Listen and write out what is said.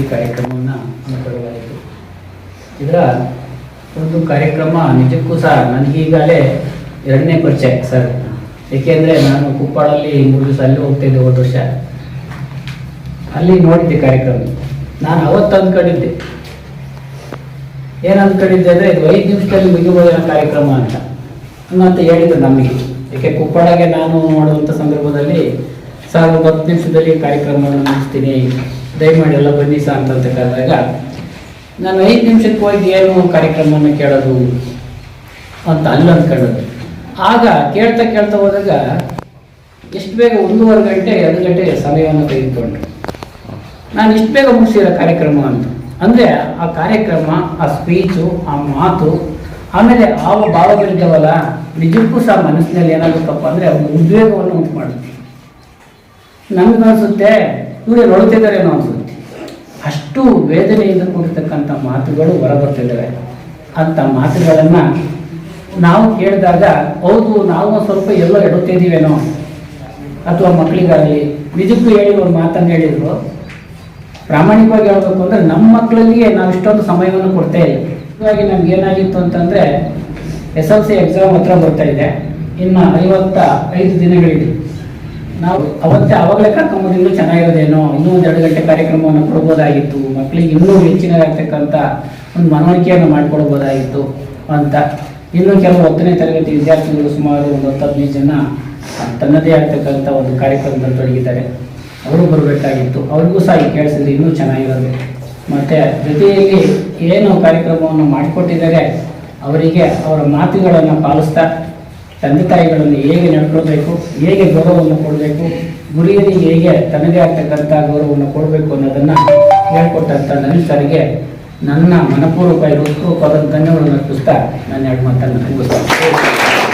ಈ ಕಾರ್ಯಕ್ರಮವನ್ನು ಹಮ್ಮಿಕೊಳ್ಳಲಾಯಿತು. ಇದರ ಒಂದು ಕಾರ್ಯಕ್ರಮ ನಿಜಕ್ಕೂ ಸಹ ನನಗೀಗಾಗಲೇ ಎರಡನೇ ಪರಿಚಯ ಸರ್. ಏಕೆಂದರೆ ನಾನು ಕುಪ್ಪಾಳಲ್ಲಿ ಮೂರು ದಿವಸ ಅಲ್ಲಿ ಹೋಗ್ತಿದ್ದೆ ಹೋದ ವರ್ಷ. ಅಲ್ಲಿ ನೋಡಿದ್ದೆ ಕಾರ್ಯಕ್ರಮ. ನಾನು ಅವತ್ತು ಅಂದ್ಕೊಂಡಿದ್ದೆ. ಏನು ಅಂದ್ಕೊಂಡಿದ್ದೆ ಅಂದರೆ ಇದು ಐದು ನಿಮಿಷದಲ್ಲಿ ಮುಗಿಬೋದಿನ ಕಾರ್ಯಕ್ರಮ ಅಂತ. ಅಂತ ಹೇಳಿದ್ರು ನಮಗೆ. ಏಕೆ ಕುಪ್ಪಾಳಗೆ ನಾನು ಮಾಡುವಂಥ ಸಂದರ್ಭದಲ್ಲಿ ಸರ್ ಒಂದು ಹತ್ತು ನಿಮಿಷದಲ್ಲಿ ಕಾರ್ಯಕ್ರಮವನ್ನು ಮುಗಿಸ್ತೀನಿ. ದಯಮಾಡಿ ಎಲ್ಲ ಬನ್ನಿ ಸಹ ಅಂತ ಕರೆದಾಗ ನಾನು ಐದು ನಿಮಿಷಕ್ಕೆ ಹೋಗಿ ಏನು ಕಾರ್ಯಕ್ರಮವನ್ನು ಕೇಳೋದು ಅಂತ ಅಲ್ಲಿ ಅಂದ್ಕೊಳ್ಳೋದು ಆಗ ಕೇಳ್ತಾ ಕೇಳ್ತಾ ಹೋದಾಗ ಎಷ್ಟು ಬೇಗ ಒಂದೂವರೆ ಗಂಟೆ, ಎರಡು ಗಂಟೆ ಸಮಯವನ್ನು ತೆಗೆದುಕೊಂಡು ನಾನು ಇಷ್ಟು ಬೇಗ ಮುಗಿಸಿರೋ ಕಾರ್ಯಕ್ರಮ ಅಂತ. ಅಂದರೆ ಆ ಕಾರ್ಯಕ್ರಮ, ಆ ಸ್ಪೀಚು ಆ ಮಾತು, ಆಮೇಲೆ ಆವ ಭಾವಗಳಿದ್ದಾವಲ್ಲ ನಿಜಕ್ಕೂ ಸಹ ಮನಸ್ಸಿನಲ್ಲಿ ಏನಾಗುತ್ತಪ್ಪ ಅಂದರೆ ಉದ್ವೇಗವನ್ನು ಉಂಟು ಮಾಡುತ್ತೆ. ನಮಗನ್ಸುತ್ತೆ ಇವರು ಅನ್ನೋ ಅನ್ಸುತ್ತೆ ಅಷ್ಟು ವೇದನೆಯಿಂದ ಕೂಡಿರ್ತಕ್ಕಂಥ ಮಾತುಗಳು ಹೊರಬರ್ತಿದ್ದಾವೆ ಅಂಥ ಮಾತುಗಳನ್ನು ನಾವು ಕೇಳಿದಾಗ, ಹೌದು, ನಾವು ಸ್ವಲ್ಪ ಎಲ್ಲ ಎಡುತ್ತಿದ್ದೀವೇನೋ ಅಥವಾ ಮಕ್ಕಳಿಗಾಗಲಿ, ನಿಜಕ್ಕೂ ಹೇಳಿ ಒಂದು ಮಾತನ್ನು ಹೇಳಿದ್ರು. ಪ್ರಾಮಾಣಿಕವಾಗಿ ಹೇಳಬೇಕು ಅಂದರೆ ನಮ್ಮ ಮಕ್ಕಳಲ್ಲಿಯೇ ನಾವು ಇಷ್ಟೊಂದು ಸಮಯವನ್ನು ಕೊಡ್ತೇ ಇಲ್ಲ. ಹೀಗಾಗಿ ನಮ್ಗೆ ಏನಾಗಿತ್ತು ಅಂತಂದರೆ, ಎಸ್ ಎಲ್ ಸಿ ಎಕ್ಸಾಮ್ ಹತ್ರ ಬರ್ತಾ ಇದೆ. ಇನ್ನು ಐವತ್ತ ಐದು ದಿನಗಳಿದೆ. ನಾವು ಅವತ್ತೇ ಅವಾಗಲೇ ಕರ್ಕೊಂಬೋದು ಇನ್ನೂ ಚೆನ್ನಾಗಿರೋದೇನೋ ಇನ್ನೂ ಒಂದು ಎರಡು ಗಂಟೆ ಕಾರ್ಯಕ್ರಮವನ್ನು ಕೊಡ್ಬೋದಾಗಿತ್ತು ಮಕ್ಕಳಿಗೆ ಇನ್ನೂ ಹೆಚ್ಚಿನದಾಗ್ತಕ್ಕಂಥ ಒಂದು ಮನವರಿಕೆಯನ್ನು ಮಾಡಿಕೊಡ್ಬೋದಾಗಿತ್ತು ಅಂತ. ಇನ್ನೂ ಕೆಲವು ಹತ್ತನೇ ತರಗತಿ ವಿದ್ಯಾರ್ಥಿಗಳು ಸುಮಾರು ಒಂದು ಹತ್ತು, ಹದಿನೈದು ಜನ ತನ್ನದೇ ಆಗ್ತಕ್ಕಂಥ ಒಂದು ಕಾರ್ಯಕ್ರಮದಲ್ಲಿ ತೊಡಗಿದ್ದಾರೆ. ಅವರು ಬರಬೇಕಾಗಿತ್ತು. ಅವ್ರಿಗೂ ಸಹ ಈ ಕೇಳಿಸಿದ್ರೆ ಇನ್ನೂ ಚೆನ್ನಾಗಿರೋದು. ಮತ್ತು ಜೊತೆಯಲ್ಲಿ ಏನು ಕಾರ್ಯಕ್ರಮವನ್ನು ಮಾಡಿಕೊಟ್ಟಿದ್ದಾರೆ, ಅವರಿಗೆ ಅವರ ಮಾತುಗಳನ್ನು ಪಾಲಿಸ್ತಾ ತಂದೆ ತಾಯಿಗಳನ್ನು ಹೇಗೆ ನಡ್ಕೊಳ್ಬೇಕು, ಹೇಗೆ ಗೌರವವನ್ನು ಕೊಡಬೇಕು, ಗುರಿಯಲ್ಲಿ ಹೇಗೆ ತನಗೆ ಆಗ್ತಕ್ಕಂಥ ಗೌರವವನ್ನು ಕೊಡಬೇಕು ಅನ್ನೋದನ್ನು ಹೇಳ್ಕೊಟ್ಟಂಥ ನನ್ನ ನನ್ನ ಮನಪೂರ್ವಕ ಇರುವಂತೂ ಪದ ಧನ್ಯವಾದ ಅರ್ಪಿಸ್ತಾ ನಾನು ಎರಡು ಮಾತನ್ನು ಮುಗಿಸ್ತೇನೆ.